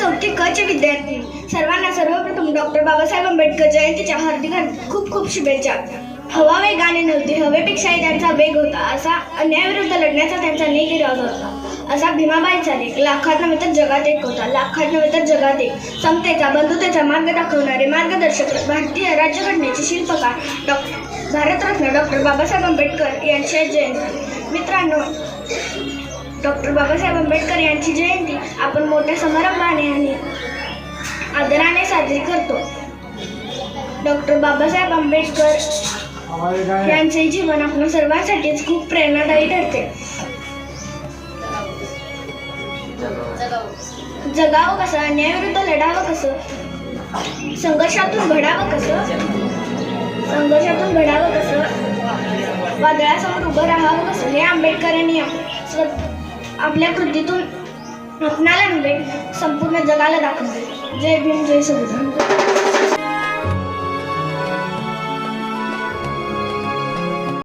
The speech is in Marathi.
चौथी कचे विद्यार्थी. सर्वांना सर्वप्रथम डॉक्टर बाबासाहेब आंबेडकर जयंतीच्या हार्दिक खूप खूप शुभेच्छा. हवा वेगाने नव्हते हवेपेक्षाही त्यांचा वेग होता असा अन्यायाविरुद्ध लढण्याचा त्यांचा निगिराज होता. असा भीमाबाईंचा लेख लाखात नव्हे तर जगात एक होता. लाखात नव्हे तर जगात एक. समतेचा बंधुतेचा मार्ग दाखवणारे मार्गदर्शक भारतीय राज्यघटनेचे शिल्पकार डॉक्टर भारतरत्न डॉक्टर बाबासाहेब आंबेडकर यांच्या जयंती. मित्रांनो डॉक्टर बाबासाहेब आंबेडकर यांची जयंती आपण मोठ्या समारंभाने आणि आदराने साजरी करतो. डॉक्टर बाबासाहेब आंबेडकर यांचे जीवन आपल्या सर्वांसाठीच खूप प्रेरणादायी ठरते. जगावं कसं अन्यायाविरुद्ध लढावं कसं संघर्षातून घडावं कसं संघर्षातून घडावं वादळासमोर उभं राहावं कसं? हे आंबेडकरांनी स्व- आपल्या कृतीतून आपणाला नव्हे संपूर्ण जगाला दाखवले. जय भीम जय संविधान